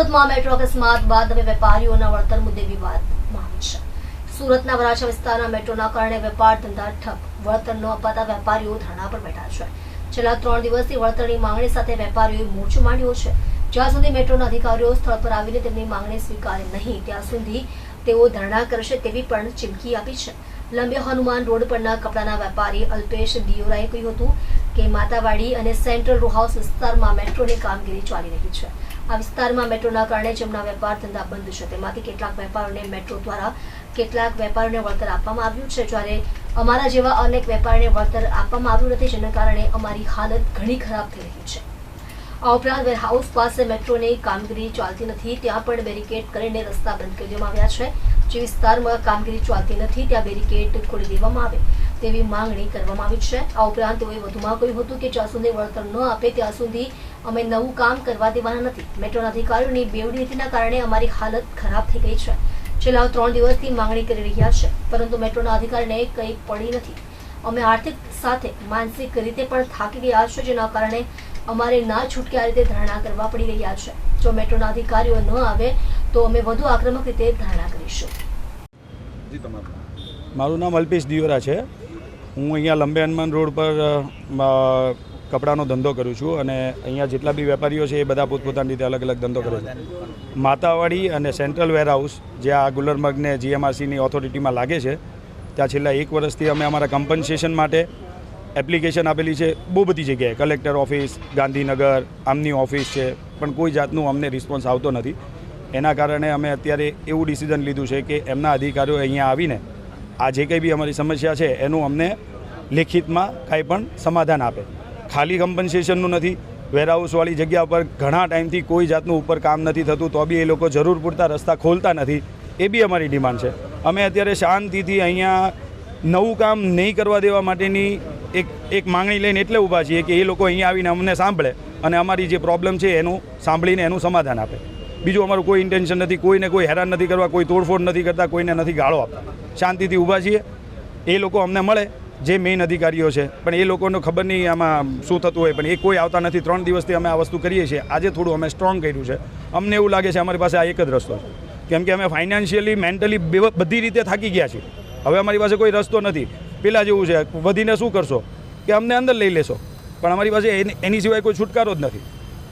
સુરતમાં મેટ્રો અકસ્માત બાદ હવે વેપારીઓના વળતર મુદ્દે વિવાદમાં છે. સુરતના વરાછા વિસ્તારના મેટ્રોના કારણે વેપાર ધંધા ઠપ. વળતર ન અપાતા વેપારીઓ ધરણા પર બેઠા છે. છેલ્લા ત્રણ દિવસથી વળતરની માંગણી સાથે વેપારીઓએ મોરચો માંડ્યો છે. જ્યાં સુધી મેટ્રોના અધિકારીઓ સ્થળ પર આવીને તેમની માંગણી સ્વીકારે નહીં, ત્યાં સુધી તેઓ ધરણા કરશે તેવી પણ ચીમકી આપી છે. લંબે હનુમાન રોડ પરના કપડાના વેપારી અલ્પેશ દિયોરાએ કહ્યું હતું કે, માતાવાડી અને સેન્ટ્રલ રો વિસ્તારમાં મેટ્રોની કામગીરી ચાલી રહી છે. આ વિસ્તારમાં મેટ્રોના કારણે જેમના વેપાર ધંધા બંધ છે. તેમાંથી કેટલાક વેપારોને મેટ્રો દ્વારા કેટલાક વેપારોને વળતર આપવામાં આવ્યું છે. જ્યારે અમારા જેવા અનેક વેપારીને વળતર આપવામાં આવ્યું નથી, જેના કારણે અમારી હાલત ઘણી ખરાબ થઈ રહી છે. આ ઉપરાંત વેરહાઉસ પાસે મેટ્રોની કામગીરી ચાલતી નથી. ત્યાં પણ બેરિકેડ કરીને રસ્તા બંધ કરી દેવામાં આવ્યા છે. જે વિસ્તારમાં કામગીરી ચાલતી નથી, ત્યાં બેરિકેડ ખોલી દેવામાં આવે તેવી માંગણી કરવામાં આવી છે. આ ઉપરાંત તેઓએ વધુમાં કહ્યું હતું કે જ્યાં સુધી વળતર ન આપે, ત્યાં સુધી અમે નવું કામ કરવા દેવાના નથી. મેટ્રોના અધિકારીઓની બેવડી નીતિના કારણે અમારી હાલત ખરાબ થઈ ગઈ છે. છેલ્લા ત્રણ દિવસથી માંગણી કરી રહ્યા છે, પરંતુ મેટ્રોના અધિકારીને કંઈ પડી નથી. અમે આર્થિક સાથે, માનસિક રીતે પણ થાકી ગયા છે, જેના કારણે અમારે ના છૂટકે આ રીતે ધરણા કરવા પડી રહ્યા છે. જો મેટ્રોના અધિકારીઓ ન આવે, તો અમે વધુ આક્રમક રીતે ધરણા કરીશું. મારું નામ અલ્પેશ દિયોરા છે. હું અહીંયા લંબે હનુમાન રોડ પર કપડાનો ધંધો કરું છું અને અહીંયા જેટલા બી વેપારીઓ છે એ બધા પોતપોતાની રીતે અલગ અલગ ધંધો કરે છે. માતાવાડી અને સેન્ટ્રલ વેરહાઉસ જે આ ગુલરમર્ગને જીએમઆરસીની ઓથોરિટીમાં લાગે છે, ત્યાં છેલ્લા એક વર્ષથી અમે અમારા કમ્પન્સેશન માટે એપ્લિકેશન આપેલી છે, બહુ બધી જગ્યાએ. કલેક્ટર ઓફિસ ગાંધીનગર, આમની ઓફિસ છે, પણ કોઈ જાતનું અમને રિસ્પોન્સ આવતો નથી. એના કારણે અમે અત્યારે એવું ડિસિઝન લીધું છે કે એમના અધિકારીઓ અહીંયા આવીને આ જે કંઈ બી અમારી સમસ્યા છે, એનું અમને લેખિતમાં કાંઈ પણ સમાધાન આપે. ખાલી કમ્પન્સેશનનું નથી. વેરહાઉસવાળી જગ્યા પર ઘણા ટાઈમથી કોઈ જાતનું ઉપર કામ નથી થતું, તો બી એ લોકો જરૂર પૂરતા રસ્તા ખોલતા નથી. એ બી અમારી ડિમાન્ડ છે. અમે અત્યારે શાંતિથી અહીંયા નવું કામ નહીં કરવા દેવા માટેની એક એક માંગણી લઈને એટલે ઊભા છીએ કે એ લોકો અહીંયા આવીને અમને સાંભળે અને અમારી જે પ્રોબ્લેમ છે એનું સાંભળીને એનું સમાધાન આપે. બીજું અમારું કોઈ ઇન્ટેન્શન નથી, કોઈને કોઈ હેરાન નથી કરવા, કોઈ તોડફોડ નથી કરતા, કોઈને નથી ગાળો આપતા. શાંતિથી ઊભા છીએ. એ લોકો અમને મળે. જે મેઇન અધિકારીઓ છે. પણ એ લોકોને ખબર નહીં આમાં શું થતું હોય. પણ એ કોઈ આવતા નથી. ત્રણ દિવસથી અમે આ વસ્તુ કરીએ છીએ. આજે થોડું અમે સ્ટ્રોંગ કર્યું છે. અમને એવું લાગે છે અમારી પાસે આ એક જ રસ્તો છે. કેમ કે અમે ફાઇનાન્શિયલી મેન્ટલી બધી રીતે થાકી ગયા છીએ. હવે અમારી પાસે કોઈ રસ્તો નથી. પેલા જેવું છે. વધીને શું કરશો? કે અમને અંદર લઈ લેશો. પણ અમારી પાસે એની સિવાય કોઈ છુટકારો જ નથી.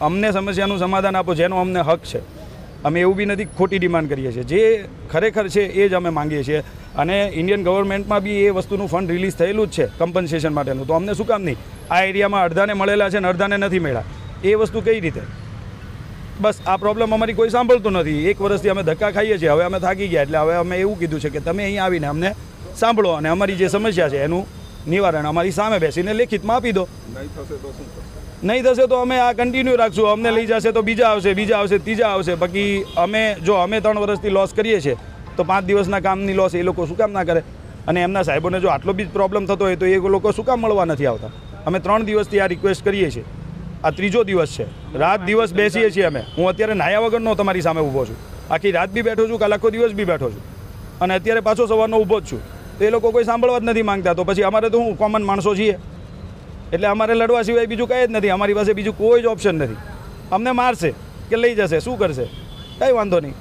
અમને સમસ્યાનું સમાધાન આપો, જેનો અમને હક છે. અમે એવું બી નથી ખોટી ડિમાન્ડ કરીએ છીએ. જે ખરેખર છે એ જ અમે માંગીએ છીએ. અને ઇન્ડિયન ગવર્મેન્ટમાં બી એ વસ્તુનું ફંડ રિલીઝ થયેલું જ છે, કમ્પન્સેશન માટેનું. તો અમને શું કામ નહીં? આ એરિયામાં અડધાને મળેલા છે ને અડધાને નથી મળ્યા. એ વસ્તુ કઈ રીતે? બસ, આ પ્રોબ્લેમ અમારી કોઈ સાંભળતું નથી. એક વર્ષથી અમે ધક્કા ખાઈએ છીએ. હવે અમે થાકી ગયા. એટલે હવે અમે એવું કીધું છે કે તમે અહીં આવીને અમને સાંભળો અને અમારી જે સમસ્યા છે એનું નિવારણ અમારી સામે બેસીને લેખિતમાં આપી દો. નહીં થશે તો શું નહીં થશે તો અમે આ કન્ટિન્યુ રાખશું. અમને લઈ જશે તો બીજા આવશે બીજા આવશે, ત્રીજા આવશે. બાકી અમે, જો અમે ત્રણ વર્ષથી લોસ કરીએ છીએ, તો પાંચ દિવસના કામની લોસ એ લોકો શું કામ ના કરે? અને એમના સાહેબોને જો આટલો બી પ્રોબ્લેમ થતો હોય તો એ લોકો શું કામ મળવા નથી આવતા? અમે ત્રણ દિવસથી આ રિક્વેસ્ટ કરીએ છીએ. આ ત્રીજો દિવસ છે. રાત દિવસ બેસીએ છીએ અમે. હું અત્યારે નાયા વગરનો તમારી સામે ઊભો છું. આખી રાત બી બેઠો છું, કાલ આખો દિવસ બી બેઠો છું. અને અત્યારે પાછો સવારનો ઊભો જ છું. તો એ લોકો કોઈ સાંભળવા જ નથી માંગતા. તો પછી અમારે તો હું કોમન માણસો છીએ. એટલે અમારે લડવા સિવાય બીજું કંઈ જ નથી. અમારી પાસે બીજું કોઈ જ ઓપ્શન નથી. અમને મારશે કે લઈ જશે. શું કરશે? કંઈ વાંધો નહીં.